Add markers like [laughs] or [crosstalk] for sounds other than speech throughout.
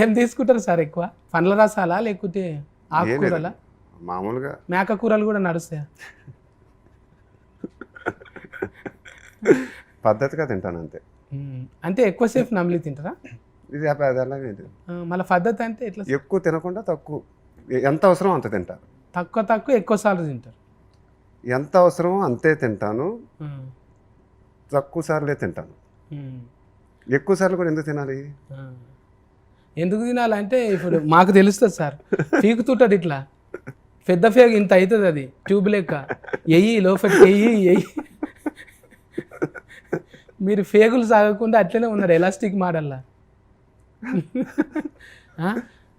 ఏం తీసుకుంటారు సార్ ఎక్కువ? పండ్ల రసాలా లేకపోతే ఆకుకూరలా? మామూలుగా. మేక కూరలు కూడా నడుస్తాయా? పద్ధతిగా తింటాను అంతే. అంటే ఎక్కువసేపు నమిలి తింటారా? ఇది అలాగే మళ్ళీ పద్ధతి అంటే ఎట్లా? ఎక్కువ తినకుండా తక్కువ. ఎంత అవసరమో అంత తింటాను తక్కువ తక్కువ ఎక్కువ సార్లు తింటారు. ఎంత అవసరమో అంతే తింటాను. తక్కువ సార్లే తింటాను. ఎక్కువ సార్లు కూడా ఎందుకు తినాలి. ఎందుకు తినాలంటే ఇప్పుడు మాకు తెలుస్తుంది సార్. పీకుతుంటుంది ఇట్లా. పెద్ద ఫేగ్ ఇంత అవుతుంది అది ట్యూబ్ లెక్క. ఎయ్యి లోపలికి ఎయ్యి ఎయ్యి మీరు ఫేగులు సాగకుండా అట్లనే ఉన్నారు ఎలాస్టిక్ మోడల్లా?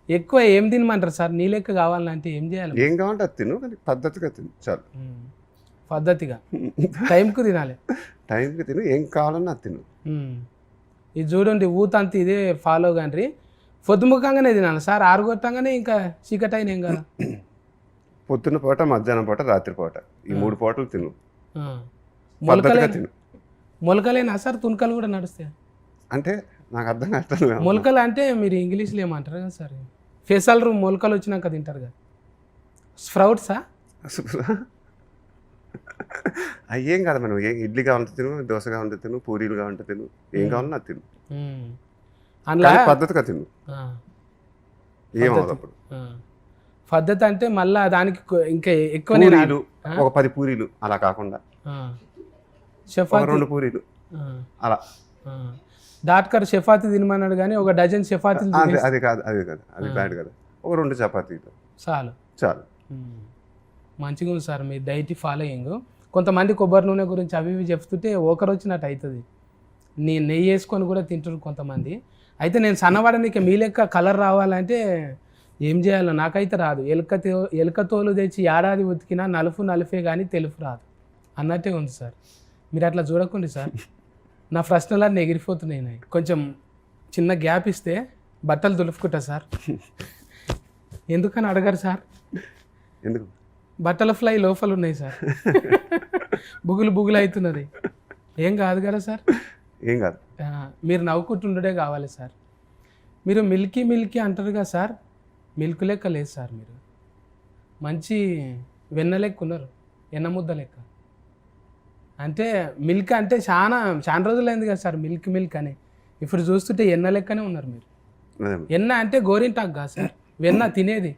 ఎక్కువ ఏం తినమంటారు సార్? నీ లెక్క కావాలంటే ఏం చేయాలి? ఏం కావాలంటే అది తిను కానీ పద్ధతిగా తిను చాలు. పద్ధతిగా. టైంకు తినాలి. టైంకి తిను ఏం కావాలన్నా తిను. ఇది చూడండి ఊతంత ఇదే ఫాలో కండ్రి పొద్దుముఖంగానే తినాలి. సార్ ఆరు కొట్టంగానే ఇంకా చీకటి అయిన ఏం కదా పొద్దున్న పూట మధ్యాహ్నం పూట రాత్రి పూట. ఈ మూడు పూటలు తిను. మొలకలే తిను. మొలకలేనా సార్ తునకలు కూడా నడుస్తాయి. అంటే నాకు అర్థం కావట్లేదు మొలకలు అంటే మీరు ఇంగ్లీష్లో ఏమంటారు కదా సార్? ఫెసల్ రూమ్ మొలకలు వచ్చినాక తింటారు కదా. స్ప్రౌట్సా? అయ్యేం కాదు మనం ఏ ఇడ్లీ కావాలంటే తిను దోశ కావాలంటే తిను పూరీలు కావాలంటే తిను. ఏం కావాలన్నా తిను. అందులో పద్ధతిగా తిను ఆ, ఏం అవదు అప్పుడు. పద్ధతి అంటే మళ్ళా దానికి ఇంకా ఎక్కువ నేను ఒక పది పూరీలు అలా కాకుండా. రెండు పూరీలు అలా. డాక్టర్ చపాతి తినమన్నాడు కానీ ఒక డజన్ చపాతీలు అది కాదు అది కాదు అది బ్యాడ్ కదా. ఒక రెండు చపాతీలు. చాలు. చాలు. మంచిగా ఉంది సార్ మీ డైట్ ఫాలోయింగ్. కొంతమంది కొబ్బరి నూనె గురించి అవి ఇవి చెప్తుంటే ఒకరు వచ్చినట్టు అవుతుంది నీ నెయ్యి వేసుకొని కూడా తింటారు కొంతమంది. అయితే నేను సన్నవాడనికి మీ లెక్క కలర్ రావాలంటే ఏం చేయాలో? నాకైతే రాదు. ఎలుక ఎలుక తోలు తెచ్చి ఏడాది ఉతికినా నలుపు నలుపే కానీ తెలుపు రాదు. అన్నట్టే ఉంది సార్. మీరు అట్లా చూడకండి సార్. [laughs] నా ప్రశ్నలన్నీ ఎగిరిపోతున్నాయి నాయి. కొంచెం చిన్న గ్యాప్ ఇస్తే బట్టలు దులుపుకుంటా సార్. [laughs] ఎందుకని అడగరు సార్? ఎందుకు? బట్టల ఫ్లై లోపల ఉన్నాయి సార్. [laughs] బుగులు బుగులు అవుతున్నది. ఏం కాదు కదా సార్? ఏం కాదు. మీరు నవ్వుకుంటుండే కావాలి సార్. మీరు మిల్కీ మిల్కీ అంటారు కదా సార్ మిల్క్ లెక్క లేదు సార్ మీరు. మంచి వెన్న లెక్క ఉన్నారు ఎన్న ముద్ద లెక్క. అంటే మిల్క్ అంటే చాలా చాలా రోజులైంది కదా సార్ మిల్క్ మిల్క్ అని. ఇప్పుడు చూస్తుంటే ఎన్న లెక్కనే ఉన్నారు మీరు. ఎన్న అంటే గోరింటాక్ కాదు సార్ వెన్న తినేది.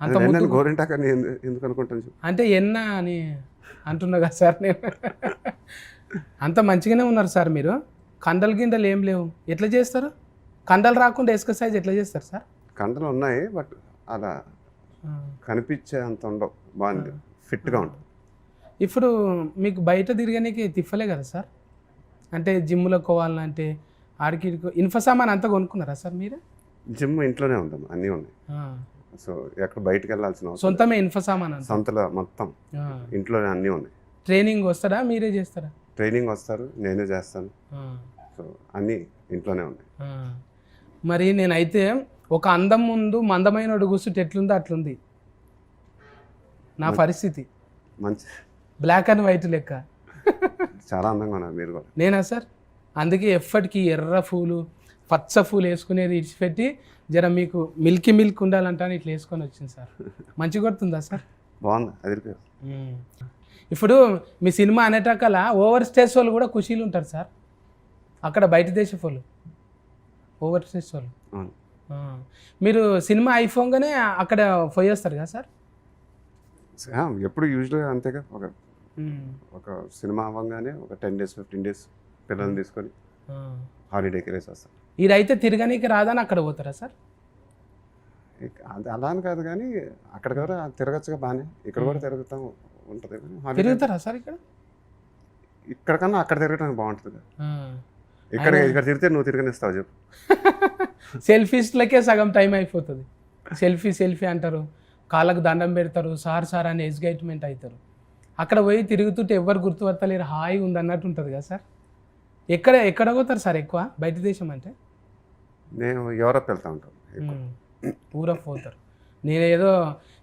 అంత గోరింటాక అని ఎందుకు అనుకుంటాను. అంటే ఎన్న అని అంటున్నా కదా సార్ నేను. అంత మంచిగానే ఉన్నారు సార్ మీరు. కండలు గిండలు ఏం లేవు. ఎట్లా చేస్తారు? కండలు రాకుండా ఎక్సర్సైజ్ ఎట్లా చేస్తారు సార్? కండలు ఉన్నాయి బట్ అలా. కనిపించే అంత ఉండవు. బాగుంది. ఫిట్గా ఉంటుంది. ఇప్పుడు మీకు బయట తిరగడానికి తిప్పలే కదా సార్? అంటే జిమ్లో పోవాలంటే ఆడికి ఇన్ఫ సామాన్ అంతా కొనుక్కున్నారా సార్ మీరు? జిమ్ ఇంట్లోనే ఉందాం అన్నీ ఉన్నాయి. సో ఎక్కడ బయటకు వెళ్ళాల్సిన సొంతమే ఇన్ఫ సామాన్ సంతలో మొత్తం. ఇంట్లోనే అన్నీ ఉన్నాయి. ట్రైనింగ్ వస్తారా మీరే చేస్తారా? ట్రైనింగ్ వస్తారు నేనే చేస్తాను. సో అన్నీ ఇంట్లోనే ఉన్నాయి. మరి నేనైతే ఒక అందం ముందు మందమైన కూర్చుంటే ఎట్లుందో అట్లుంది. నా పరిస్థితి. మంచి బ్లాక్ అండ్ వైట్ లెక్క. చాలా అందంగా ఉన్నారు మీరు కూడా. నేనా సార్? అందుకే ఎప్పటికీ ఎర్ర పూలు పచ్చ పూలు వేసుకునేది ఇడిచిపెట్టి జర మీకు మిల్కీ మిల్క్ ఉండాలంటాను ఇట్లా వేసుకొని వచ్చింది సార్. మంచి కొడుతుందా సార్? బాగుంది అది ఇప్పుడు మీ సినిమా అనేటకల ఓవర్ స్టేజ్ వాళ్ళు కూడా ఖుషీలు ఉంటారు సార్. అక్కడ బయట దేశ వాళ్ళు. ఓవర్ స్టేజ్ వాళ్ళు. మీరు సినిమా అయిపోగానే అక్కడ పోయేస్తారు కదా సార్? ఎప్పుడు యూజువల్గా అంతేగా ఒక. ఒక సినిమా అవ్వగానే ఒక టెన్ డేస్ ఫిఫ్టీన్ డేస్ పిల్లల్ని తీసుకొని. హాలిడేకి వెళ్ళేసి వస్తాం ఈడైతే తిరగనీకి రాదని అక్కడ పోతారా సార్? అలా అని కాదు కానీ అక్కడ కూడా తిరగచ్చుగా బాగానే. ఇక్కడ కూడా తిరుగుతాం ఉంటుంది. తిరుగుతారా సార్ ఇక్కడ? ఇక్కడ కన్నా అక్కడ తిరగడానికి బాగుంటుంది. ఇక్కడ ఇక్కడ తిరిగితే నువ్వు తిరగనిస్తావు చెప్పు. సెల్ఫీస్లకే సగం టైం అయిపోతుంది. సెల్ఫీ సెల్ఫీ అంటారు. కాళ్ళకు దండం పెడతారు. సార్ సార్ అని ఎగ్జైట్మెంట్ అవుతారు అక్కడ పోయి తిరుగుతుంటే ఎవరు గుర్తుపడతలేరు. హాయి ఉంది అన్నట్టు ఉంటుంది కదా సార్. ఎక్కడ ఎక్కడ పోతారు సార్ ఎక్కువ? బయట దేశం అంటే? నేను యూరప్ వెళ్తా ఉంటాను. ఊరఫ్ పోతారు. నేను ఏదో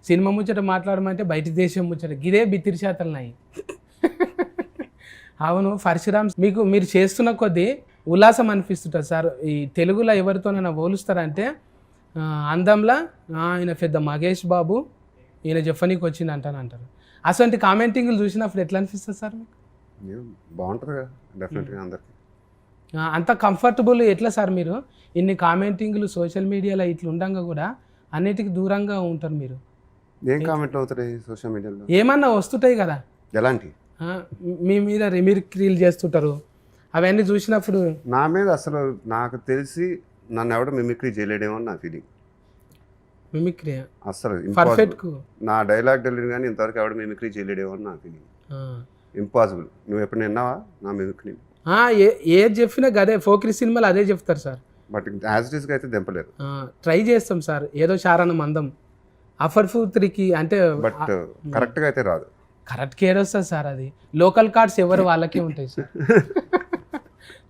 సినిమా ముచ్చట మాట్లాడమంటే బయట దేశం ముచ్చట. గిదే బిత్తిరి శాతలు నాయి. అవును పరశురామ్ మీకు మీరు చేస్తున్న కొద్దీ ఉల్లాసం అనిపిస్తుంటుంది సార్. ఈ తెలుగులో ఎవరితోనైనా పోలుస్తారంటే అందంలా ఆయన పెద్ద మహేష్ బాబు ఈయన చెప్పనీకి వచ్చింది అంటాను అంటారు. అసలు కామెంటింగ్లు చూసినప్పుడు ఎట్లా అనిపిస్తుంది సార్ మీకు? బాగుంటుంది డెఫినెట్గా అందరికి. అంత కంఫర్టబుల్ ఎట్లా సార్ మీరు? ఇన్ని కామెంటింగ్లు సోషల్ మీడియాలో ఇట్లా ఉండంగా కూడా అన్నిటికీ దూరంగా ఉంటారు మీరు. ఏం కామెంట్లు అవుతాయి సోషల్ మీడియాలో ఏమన్నా వస్తుంటాయి కదా? ఎలాంటి? మీ మీద రిమిక్రీలు చేస్తుంటారు. అవన్నీ చూసినప్పుడు నా మీద అసలు నాకు తెలిసి నన్ను ఎవడ మిమిక్రీ చేయలేడేమో అని నా ఫీలింగ్ మిమిక్రీ అసలు పర్ఫెక్ట్ నా డైలాగ్ డెలివరీ కానీ ఇంతవరకు ఎవడ మిమిక్రీ చేయలేడేమో అని నా ఫీలింగ్ ఇంపాసిబుల్ నువ్వు ఎప్పుడు విన్నావా నా మిమిక్రీ? ఏ ఏది చెప్పినా అదే ఫోక్రీ సినిమాలు అదే చెప్తారు సార్. బట్ యాజ్ ఇట్ అయితే దింపలేరు. ట్రై చేస్తాం సార్. ఏదో చారణ మందం. అఫర్ త్రీకి అంటే బట్ కరెక్ట్గా అయితే రాదు. కరెక్ట్ కేర్ వస్తుంది సార్ అది. లోకల్ కార్డ్స్ ఎవరు వాళ్ళకే ఉంటాయి సార్. [laughs]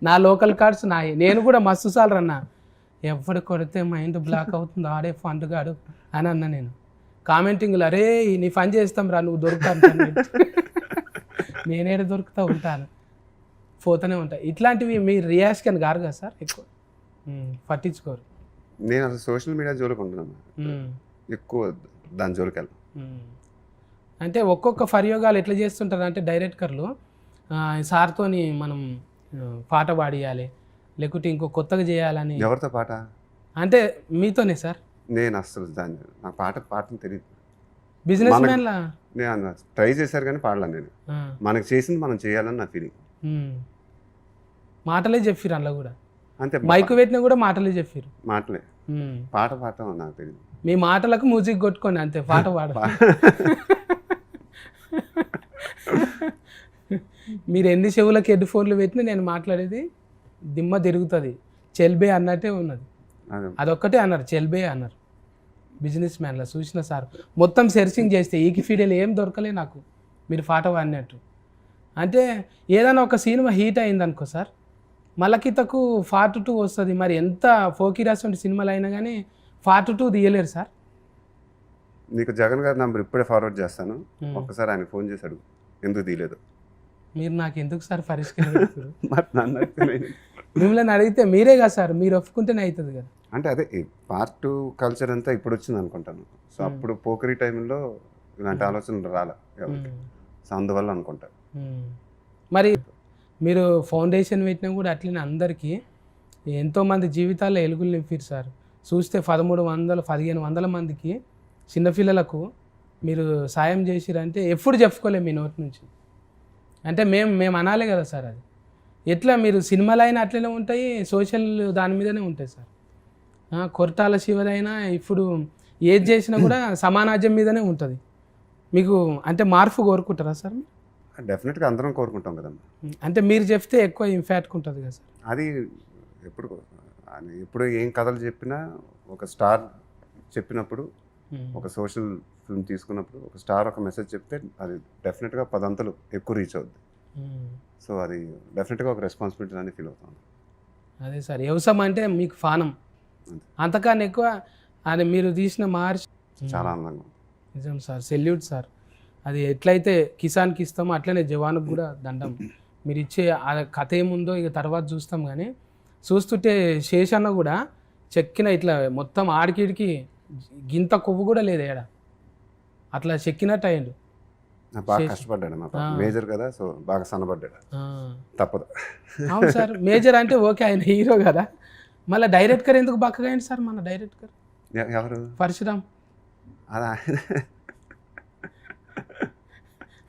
నా లోకల్ కార్డ్స్ నాయి. నేను కూడా మస్తు సార్లు అన్నా. ఎవడు కొడితే మైండ్ బ్లాక్ అవుతుంది ఆడే ఫండ్ గాడు అని అన్నా నేను. కామెంటింగ్లు అరే నీ పని చేస్తాం రా నువ్వు దొరుకుతాను నేనేడ దొరుకుతూ ఉంటాను. పోతూనే ఉంటా. ఇట్లాంటివి మీ రియాక్షన్ గారు కదా సార్ ఎక్కువ? పట్టించుకోరు. నేను అసలు సోషల్ మీడియా జోలికి ఉంటున్నాను. ఎక్కువ దాని జోలికి వెళ్ళను. అంటే ఒక్కొక్క ప్రయోగాలు ఎట్లా చేస్తుంటారు అంటే డైరెక్టర్లు సార్తోని మనం పాట పాడియాలి లేకుంటే ఇంకో కొత్తగా చేయాలని. ఎవరితో పాట? అంటే మీతోనే సార్? నేను అసలు దాన్ని నాకు పాట పాటని తెలియదు బిజినెస్ మ్యాన్లా నేను ట్రై చేశారు కానీ పాడలేను నేను. మనకు చేసింది మనం చేయాలని నా ఫీలింగ్. మాటలే చెప్పిరు అందులో కూడా. అంతే మైక్ పెట్టినా కూడా మాటలే చెప్పిరు మాటలే. పాట పాడటం నాకు తెలియదు మీ మాటలకు మ్యూజిక్ కొట్టుకోండి అంతే పాట [laughs] పాడ. [laughs] [laughs] మీరు ఎన్ని చెవులకు హెడ్ ఫోన్లు పెట్టినా నేను మాట్లాడేది దిమ్మ తిరుగుతుంది. చెల్బే అన్నట్టే ఉన్నది. అదే. అదొక్కటే అన్నారు. చెల్బే అన్నారు. బిజినెస్ మ్యాన్లో చూసిన సార్. మొత్తం సెర్చింగ్ చేస్తే ఈకి ఫీడీలు ఏం దొరకలే నాకు. మీరు పాట పాడినట్టు. అంటే ఏదైనా ఒక సినిమా హీట్ అయింది అనుకో సార్ మలకితకు ఫార్ట్ టూ వస్తుంది. మరి ఎంత ఫోకిరాస్ వంటి సినిమాలు అయినా కానీ ఫార్ట్ టూ తీయలేరు సార్. నీకు జగన్ గారి నంబర్ ఇప్పుడే ఫార్వర్డ్ చేస్తాను. ఒక్కసారి ఆయన ఫోన్ చేశాడు ఎందుకు తీయలేదు? మీరు నాకు ఎందుకు సార్ [laughs] నేను- మిమ్మల్ని అడిగితే మీరే కదా సార్ మీరు ఒప్పుకుంటేనే అవుతుంది కదా. అంటే అదే పార్ట్ టూ కల్చర్ అంతా ఇప్పుడు వచ్చింది అనుకుంటాను. సో. అప్పుడు పోకరీ టైంలో ఇలాంటి ఆలోచనలు రాలే. సో అందువల్ల అనుకుంటా. మ్మ్. మరి మీరు ఫౌండేషన్ పెట్టినా కూడా అట్లనే అందరికీ ఎంతోమంది జీవితాల్లో ఎలుగులు నింపారు సార్. చూస్తే పదమూడు వందల పదిహేను వందల మందికి చిన్నపిల్లలకు మీరు సాయం చేసిరంటే ఎప్పుడు చెప్పుకోలేము మీ నోటి నుంచి. అంటే మేము మేము అనాలి కదా సార్ అది. ఎట్లా మీరు సినిమాలు అయినా అట్లనే ఉంటాయి సోషల్ దాని మీదనే ఉంటాయి సార్. కొరటాల శివదైనా ఇప్పుడు ఏది చేసినా కూడా [clears throat] సమానాజ్యం మీదనే ఉంటుంది. మీకు అంటే మార్పు కోరుకుంటారా సార్? డెఫినెట్గా అందరం కోరుకుంటాం కదమ్మా. అంటే మీరు చెప్తే ఎక్కువ ఇంపాక్ట్ ఉంటుంది కదా సార్. అది ఎప్పుడు అది ఎప్పుడు ఏం కథలు చెప్పినా ఒక స్టార్ చెప్పినప్పుడు ఒక సోషల్ ఫిల్మ్ తీసుకున్నప్పుడు ఒక స్టార్ ఒక మెసేజ్ చెప్తే అది డెఫినెట్గా పదంతలు ఎక్కువ రీచ్ అవుద్ది. మ్మ్. సో అది డెఫినెట్గా ఒక రెస్పాన్సిబిలిటీ అని ఫీల్ అవుతాను అదే సార్ వ్యవసాయం అంటే మీకు ఫానం. అంతే. అంతకన్నా ఎక్కువ అది మీరు తీసిన మార్చ్ చాలా ఆనందంగా ఉంది. నిజం సార్ సెల్యూట్ సార్. అది ఎట్లయితే కిసాన్కి ఇస్తామో అట్లనే జవాన్కి కూడా దండం. మీరు ఇచ్చే ఆ కథ ఏముందో ఇక తర్వాత చూస్తాం కానీ చూస్తుంటే శేషన్న కూడా చెక్కిన ఇట్లా మొత్తం ఆడికిడికి గింత కొవ్వు కూడా లేదు ఏడ అట్లా చెక్కినట్టు అయ్యిండు. బాగా కష్టపడ్డాడు మా. మేజర్ కదా సో బాగా సన్నబడ్డాడు. ఆ. తప్పదు. అవును సార్ [laughs] మేజర్ అంటే ఓకే ఆయన హీరో కదా. మళ్ళీ డైరెక్టర్ ఎందుకు బక్కగా అయింది సార్ మన డైరెక్టర్? ఎవరు? పరశురామ్. అలా.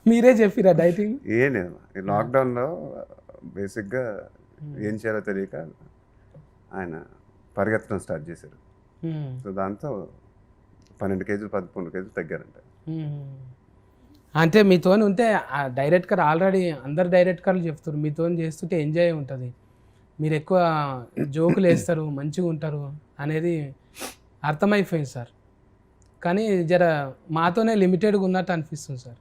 మీరే చెప్పిరా డైటింగ్? ఏం లేదు. లాక్డౌన్లో బేసిక్గా ఏం చేయాలో తెలియక ఆయన పరిగెత్తడం స్టార్ట్ చేశారు. సో దాంతో పన్నెండు కేజీలు పదకొండు కేజీలు తగ్గారంట. అంటే మీతోని ఉంటే ఆ డైరెక్టర్ ఆల్రెడీ అందరు డైరెక్టర్లు చెప్తారు. మీతోని చేస్తుంటే ఎంజాయ్ ఉంటుంది. మీరు ఎక్కువ జోకులు వేస్తారు [coughs] మంచిగా ఉంటారు అనేది అర్థమైపోయింది సార్. కానీ జర మాతోనే లిమిటెడ్గా ఉన్నట్టు అనిపిస్తుంది సార్.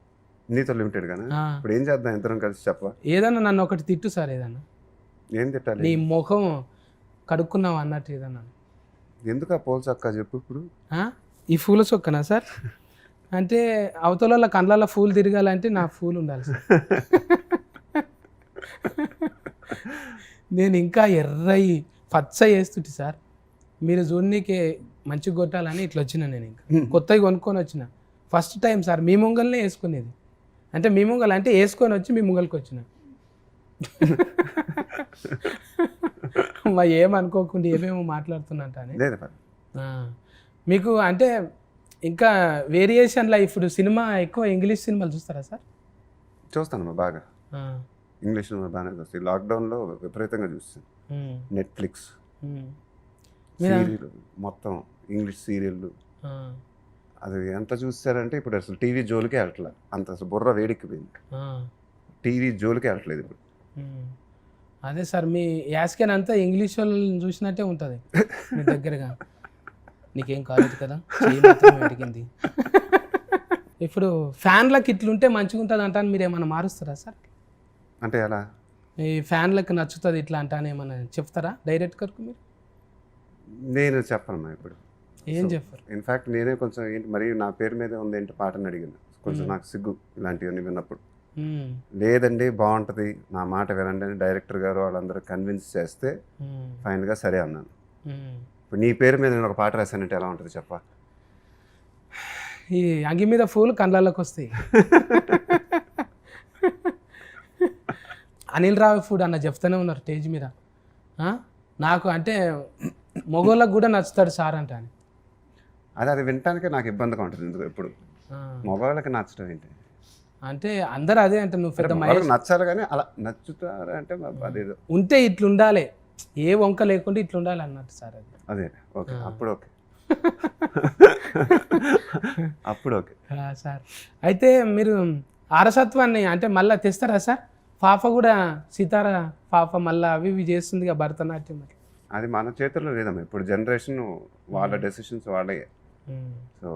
నీతో లిమిటెడ్ ఆ, ఇప్పుడు ఏం చేద్దాం? ఇద్దరం కలిసి చెప్పవా? ఏదన్నా నన్ను ఒకటి తిట్టు సార్ ఏదన్నా. ఏం తిట్టాలి? నీ ముఖం కడుక్కున్నావు అన్నట్టు ఏదన్నా. ఎందుకు ఆ పోల్స్ అక్క చెప్పు ఇప్పుడు? ఈ పూల చొక్కనా సార్? [laughs] అంటే అవతల వాళ్ళ కళ్ళల్లో పూలు తిరగాలంటే నా పూలు ఉండాలి సార్. [laughs] నేను ఇంకా ఎర్రయి పచ్చ వేస్తుంటి సార్. మీరు చూడనీకే మంచిగా కొట్టాలని ఇట్లా వచ్చిన నేను ఇంకా. కొత్తవి కొనుక్కొని వచ్చిన. ఫస్ట్ టైం సార్ మీ ముంగల్నే వేసుకునేది. అంటే మీ ముంగల్ అంటే వేసుకొని వచ్చి మీ ముంగల్కి వచ్చిన. [laughs] మా ఏమనుకోకుండా ఏమేమో మాట్లాడుతున్నట్టు లేదు. మీకు అంటే ఇంకా వేరియేషన్లో ఇప్పుడు సినిమా ఎక్కువ ఇంగ్లీష్ సినిమాలు చూస్తారా సార్ చూస్తాను బాగా. ఇంగ్లీష్ బాగానే చూస్తాయి లాక్డౌన్లో విపరీతంగా చూస్తాను. నెట్ఫ్లిక్స్? సీరియల్ మొత్తం ఇంగ్లీష్ సీరియల్ ఆ. అది ఎంత చూస్తారంటే ఇప్పుడు అసలు టీవీ జోలికే వెళ్ళట్లే అంత అసలు బుర్ర వేడెక్కిపోయింది. టీవీ జోలికే వెళ్ళట్లేదు ఇప్పుడు. అదే సార్ మీ యాస్కెన్ అంతా ఇంగ్లీష్ వాళ్ళని చూసినట్టే ఉంటుంది. మీ దగ్గరగా. నీకేం కాలేదు కదా? అడిగింది. ఇప్పుడు ఫ్యాన్లకు ఇట్లుంటే మంచిగా ఉంటుంది అంటాను మీరు ఏమైనా మారుస్తారా సార్? అంటే ఎలా? ఈ ఫ్యాన్లకు నచ్చుతుంది ఇట్లా అంటాను ఏమైనా చెప్తారా? డైరెక్ట్ కరకు మీరు? నేను చెప్పను ఇప్పుడు. ఏం చెప్పారు? ఇన్ఫ్యాక్ట్ నేనే కొంచెం ఏంటి మరి నా పేరు మీద ఉంది ఏంటి పాటని అడిగాను. కొంచెం నాకు సిగ్గు ఇలాంటివన్నీ విన్నప్పుడు. లేదండి బాగుంటుంది. నా మాట వినండి అని డైరెక్టర్ గారు వాళ్ళందరూ కన్విన్స్ చేస్తే ఉమ్. ఫైనల్గా సరే అన్నాను. ఉమ్. ఇప్పుడు నీ పేరు మీద నేను ఒక పాట రాశానంటే ఎలా ఉంటుంది చెప్ప. ఈ అంగి మీద పూలు కళ్ళలోకి వస్తాయి. అనిల్ రావు ఫుడ్ అన్న చెప్తూనే ఉన్నారు స్టేజ్ మీద? నాకు అంటే మగోళ్ళకు కూడా నచ్చుతాడు సార్ అంట అని అది అది వినటానికే నాకు ఇబ్బందిగా ఉంటుంది ఎందుకు ఎప్పుడు ఆ. మగవాళ్ళకి నచ్చడం ఏంటి? అంటే అందరు అదే అంటే నువ్వు పెద్ద మహేష్ నచ్చాలి కానీ అలా నచ్చుతారు అంటే అదేదో. ఉంటే ఇట్లా ఉండాలి ఏ వంక లేకుండా ఇట్లా ఉండాలి అన్నట్టు సార్ అది. అదే ఓకే. అప్పుడు ఓకే. [laughs] అప్పుడు ఓకే. సార్. అయితే మీరు ఆరసత్వాన్ని అంటే మళ్ళీ తెస్తారా సార్? పాప కూడా సితార పాప మళ్ళీ అవి ఇవి చేస్తుంది భరతనాట్యం అది మన చేతుల్లో లేదమ్మా. ఇప్పుడు జనరేషన్ వాళ్ళ డెసిషన్స్ వాళ్ళే. సో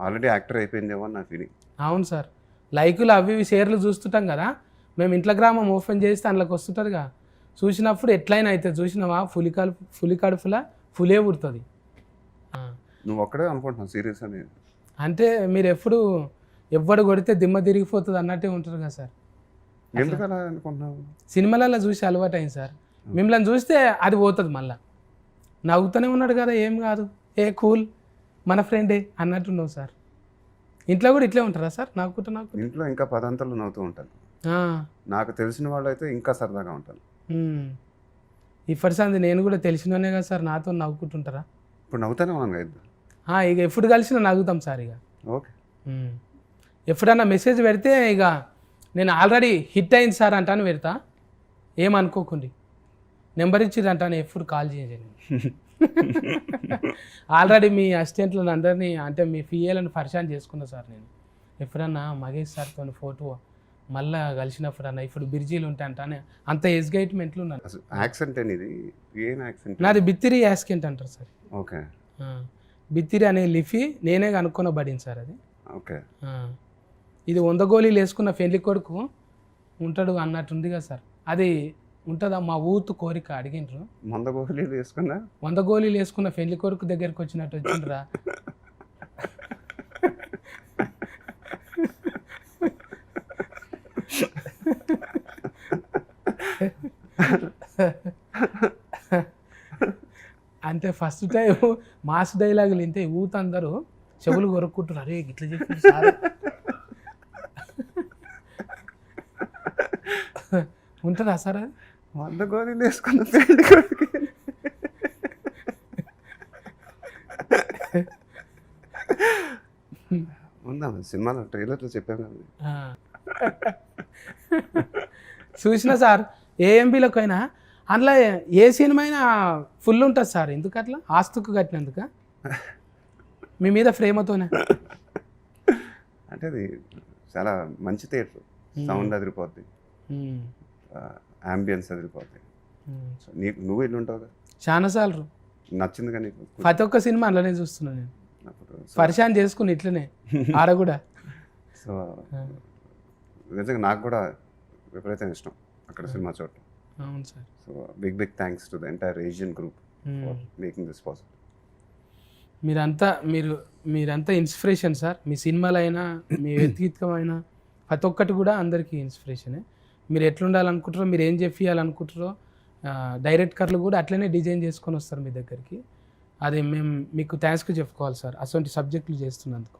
ఆల్రెడీ యాక్టర్ అయిపోయిందేమో నా ఫీలింగ్ అవును సార్. లైకులు అవి ఇవి షేర్లు చూస్తుంటాం కదా. మేము ఇంట్లో గ్రామం ఓపెన్ చేస్తే అందులోకి వస్తుంటుందిగా. చూసినప్పుడు ఎట్లయినా అవుతుంది చూసినావా? పులి కడుపు పులి కడుపుల పులే పుడుతుంది. నువ్వు ఒక్కడే అనుకుంటున్నావు సీరియస్ అని. అంటే మీరు ఎప్పుడు ఎవ్వడు కొడితే దిమ్మ తిరిగిపోతుంది అన్నట్టే ఉంటారు కదా సార్ అనుకుంటున్నావు? సినిమాలలో చూసి అలవాటు అయింది సార్. మిమ్మల్ని చూస్తే అది పోతుంది మళ్ళా. నవ్వుతూనే ఉన్నాడు కదా ఏం కాదు. ఏ కూల్ మన ఫ్రెండే అన్నట్టున్నావు సార్. ఇంట్లో కూడా ఇట్లే ఉంటారా సార్? నవ్వుకుంటా నాకు ఇంట్లో ఇంకా పదంతలు నవ్వుతూ ఉంటాను. నాకు తెలిసిన వాళ్ళు అయితే ఇంకా సరదాగా ఉంటాను ఇప్పటి సంది నేను కూడా తెలిసినోనే కదా సార్ నాతో నవ్వుకుంటుంటారా? ఇప్పుడు నవ్వుతానే ఆ, ఇక ఎప్పుడు కలిసినా నవ్వుతాం సార్ ఇక. ఓకే. ఎప్పుడన్నా మెసేజ్ పెడితే ఇక నేను ఆల్రెడీ హిట్ అయింది సార్ అంటాను పెడతా. ఏమనుకోకండి. నెంబర్ ఇచ్చిర్రు అంటాను ఎప్పుడు కాల్ చేయండి [laughs] ఆల్రెడీ మీ అసిస్టెంట్లను అందరినీ అంటే మీ ఫిఏలను పరిచయం చేసుకున్నా సార్ నేను. ఎప్పుడన్నా మగేష్ సార్తో ఫోటో మళ్ళా కలిసినప్పుడు అన్న ఇప్పుడు బిర్జీలు ఉంటాయి అంటానే అంత ఎస్గైట్మెంట్లు ఉన్నాను యాక్సెంట్ అనేది ఏం యాక్సెంట్? నాది బిత్తిరి యాస్కెంట్ అంటారు సార్. ఓకే. బిత్తిరి అనే లిఫీ నేనే కనుక్కొన పడింది సార్ అది. ఓకే. ఇది వంద గోళీలు వేసుకున్న పెళ్ళి కొడుకు ఉంటాడు అన్నట్టుంది కదా సార్. అది ఉంటుందా? మా ఊతు కోరిక అడిగిండ్రు. మంద గోళీలు వేసుకున్నా? వంద గోళీలు వేసుకున్న పెళ్ళి కొడుకు దగ్గరికి వచ్చినట్టు వచ్చిండ్రా. అంటే ఫస్ట్ టైం మాస్ డైలాగులు వింటే ఊత అందరూ చెవులు కొరుక్కుంటారు అరే ఇట్లా చెప్పారు సార్. ఉంటుందా సార్ అది? వంద గోళీలు వేసుకున్న పెళ్ళి కొడుకు. ఉందా సినిమాలో ట్రైలర్లో చెప్పాం కదా. ఆ. చూసిన సార్ ఏఎంబీలకు అయినా అందులో ఏ సినిమా అయినా ఫుల్ ఉంటుంది సార్. ఎందుకు అట్లా ఆస్తుకు కట్టినందుక. మీ మీద ప్రేమతోనే. అంటే అది చాలా మంచి థియేటర్. సౌండ్ అదిరిపోద్ది. అంబియన్స్. సో నీకు నువ్వు ఇల్లు ఉంటావు కదా చాలా సార్లు నచ్చింది కానీ ప్రతి ఒక్క సినిమా అందులోనే చూస్తున్నాను నేను. పరిశాన్ చేసుకుని ఇట్లనే ఆడ కూడా. [laughs] సో నిజంగా నాకు కూడా విపరీతం ఇష్టం అక్కడ సినిమా చూడటం. అవును sir. So big big thanks to the entire Asian group. For making this possible మీరంతా మీరు మీరంతా ఇన్స్పిరేషన్ సార్. మీ సినిమాలైనా మీ వ్యక్తిత్వమైనా ప్రతి ఒక్కటి కూడా అందరికీ ఇన్స్పిరేషనే మీరు ఎట్లుండాలనుకుంటారో మీరు ఏం చెప్పియాలనుకుంటారో డైరెక్టర్లు కూడా అట్లనే డిజైన్ చేసుకొని వస్తారు మీ దగ్గరికి. అది మేము మీకు థ్యాంక్స్ చెప్పుకోవాలి సార్. అటువంటి సబ్జెక్టులు చేస్తున్నందుకు.